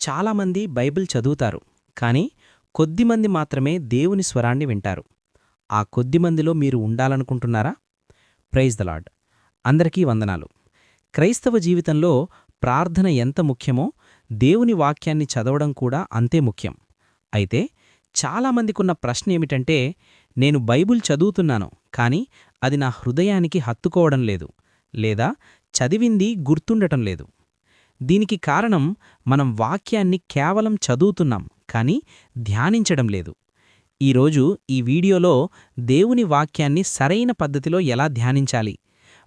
చాలామంది బైబిల్ చదువుతారు కానీ కొద్దిమంది మాత్రమే దేవుని స్వరాన్ని వింటారు. ఆ కొద్దిమందిలో మీరు ఉండాలనుకుంటున్నారా? ప్రైజ్ ద లాడ్ అందరికీ వందనాలు. క్రైస్తవ జీవితంలో ప్రార్థన ఎంత ముఖ్యమో దేవుని వాక్యాన్ని చదవడం కూడా అంతే ముఖ్యం. అయితే చాలామందికున్న ప్రశ్న ఏమిటంటే నేను బైబుల్ చదువుతున్నాను కానీ అది నా హృదయానికి హత్తుకోవడం లేదు లేదా చదివింది గుర్తుండటం లేదు. దీనికి కారణం మనం వాక్యాన్ని కేవలం చదువుతున్నాం కానీ ధ్యానించడం లేదు. ఈరోజు ఈ వీడియోలో దేవుని వాక్యాన్ని సరైన పద్ధతిలో ఎలా ధ్యానించాలి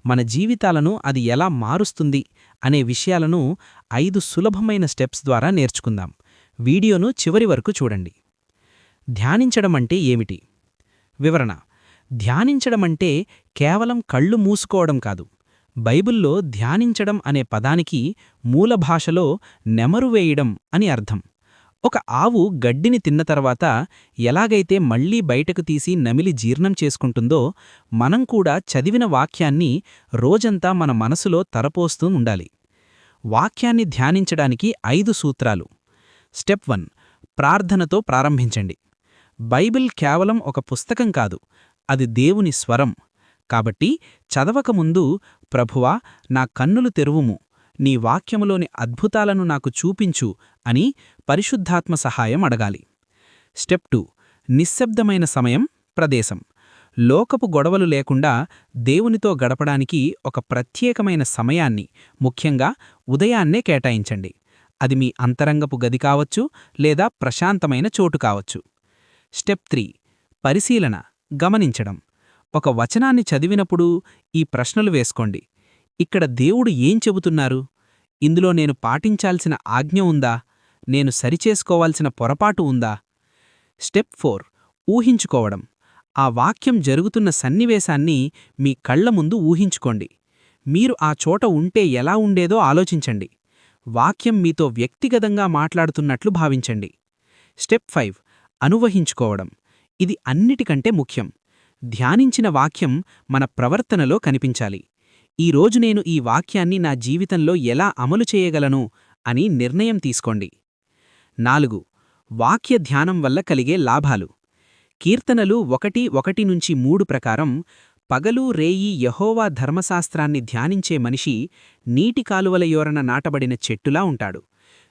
మన జీవితాలను అది ఎలా మారుస్తుంది అనే విషయాలను ఐదు సులభమైన స్టెప్స్ ద్వారా నేర్చుకుందాం. వీడియోను చివరి వరకు చూడండి. ధ్యానించడమంటే ఏమిటి? వివరణ. ధ్యానించడమంటే కేవలం కళ్ళు మూసుకోవడం కాదు. బైబిల్లో ధ్యానించడం అనే పదానికి మూల భాషలో నెమరువేయడం అని అర్థం. ఒక ఆవు గడ్డిని తిన్న తర్వాత ఎలాగైతే మళ్ళీ బయటకు తీసి నమిలి జీర్ణం చేసుకుంటుందో మనం కూడా చదివిన వాక్యాన్ని రోజంతా మన మనసులో తరపోస్తూ ఉండాలి. వాక్యాన్ని ధ్యానించడానికి ఐదు సూత్రాలు. స్టెప్ వన్ ప్రార్థనతో ప్రారంభించండి. బైబిల్ కేవలం ఒక పుస్తకం కాదు అది దేవుని స్వరం. కాబట్టి చదవకముందు ప్రభువా నా కన్నులు తెరువుము. నీ వాక్యములోని అద్భుతాలను నాకు చూపించు అని పరిశుద్ధాత్మ సహాయం అడగాలి. Step two. నిశ్శబ్దమైన సమయం ప్రదేశం. లోకపు గొడవలు లేకుండా దేవునితో గడపడానికి ఒక ప్రత్యేకమైన సమయాన్ని ముఖ్యంగా ఉదయాన్నే కేటాయించండి. అది మీ అంతరంగపు గది కావచ్చు లేదా ప్రశాంతమైన చోటు కావచ్చు. Step three. పరిశీలన. గమనించడం. ఒక వచనాన్ని చదివినప్పుడు ఈ ప్రశ్నలు వేసుకోండి. ఇక్కడ దేవుడు ఏం చెబుతున్నారు? ఇందులో నేను పాటించాల్సిన ఆజ్ఞ ఉందా? నేను సరిచేసుకోవాల్సిన పొరపాటు ఉందా? Step four. ఊహించుకోవడం. ఆ వాక్యం జరుగుతున్న సన్నివేశాన్ని మీ కళ్ళ ముందు ఊహించుకోండి. మీరు ఆ చోట ఉంటే ఎలా ఉండేదో ఆలోచించండి. వాక్యం మీతో వ్యక్తిగతంగా మాట్లాడుతున్నట్లు భావించండి. Step five. అనువహించుకోవడం. ఇది అన్నిటికంటే ముఖ్యం. ధ్యానించిన వాక్యం మన ప్రవర్తనలో కనిపించాలి. ఈరోజు నేను ఈ వాక్యాన్ని నా జీవితంలో ఎలా అమలు చేయగలను అని నిర్ణయం తీసుకోండి. నాలుగు వాక్య ధ్యానం వల్ల కలిగే లాభాలు. కీర్తనలు ఒకటి ఒకటి నుంచి మూడు ప్రకారం పగలు రేయి యహోవా ధర్మశాస్త్రాన్ని ధ్యానించే మనిషి నీటి కాలువల యోరన నాటబడిన చెట్టులా ఉంటాడు.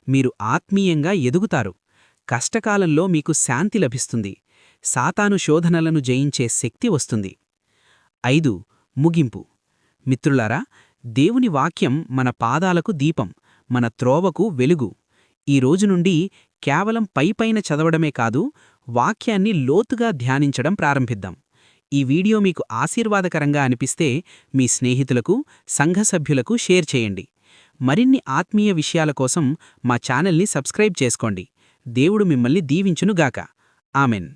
మీరు ఆత్మీయంగా ఎదుగుతారు. కష్టకాలంలో మీకు శాంతి లభిస్తుంది. సాతాను శోధనలను జయించే శక్తి వస్తుంది. ఐదు ముగింపు. మిత్రులారా దేవుని వాక్యం మన పాదాలకు దీపం మన త్రోవకు వెలుగు. ఈ రోజు నుండి కేవలం పైపైన చదవడమే కాదు వాక్యాన్ని లోతుగా ధ్యానించడం ప్రారంభిద్దాం. ఈ వీడియో మీకు ఆశీర్వాదకరంగా అనిపిస్తే మీ స్నేహితులకు సంఘ సభ్యులకు షేర్ చేయండి. మరిన్ని ఆత్మీయ విషయాల కోసం మా ఛానల్ని సబ్స్క్రైబ్ చేసుకోండి. దేవుడు మిమ్మల్ని దీవించునుగాక. ఆమెన్.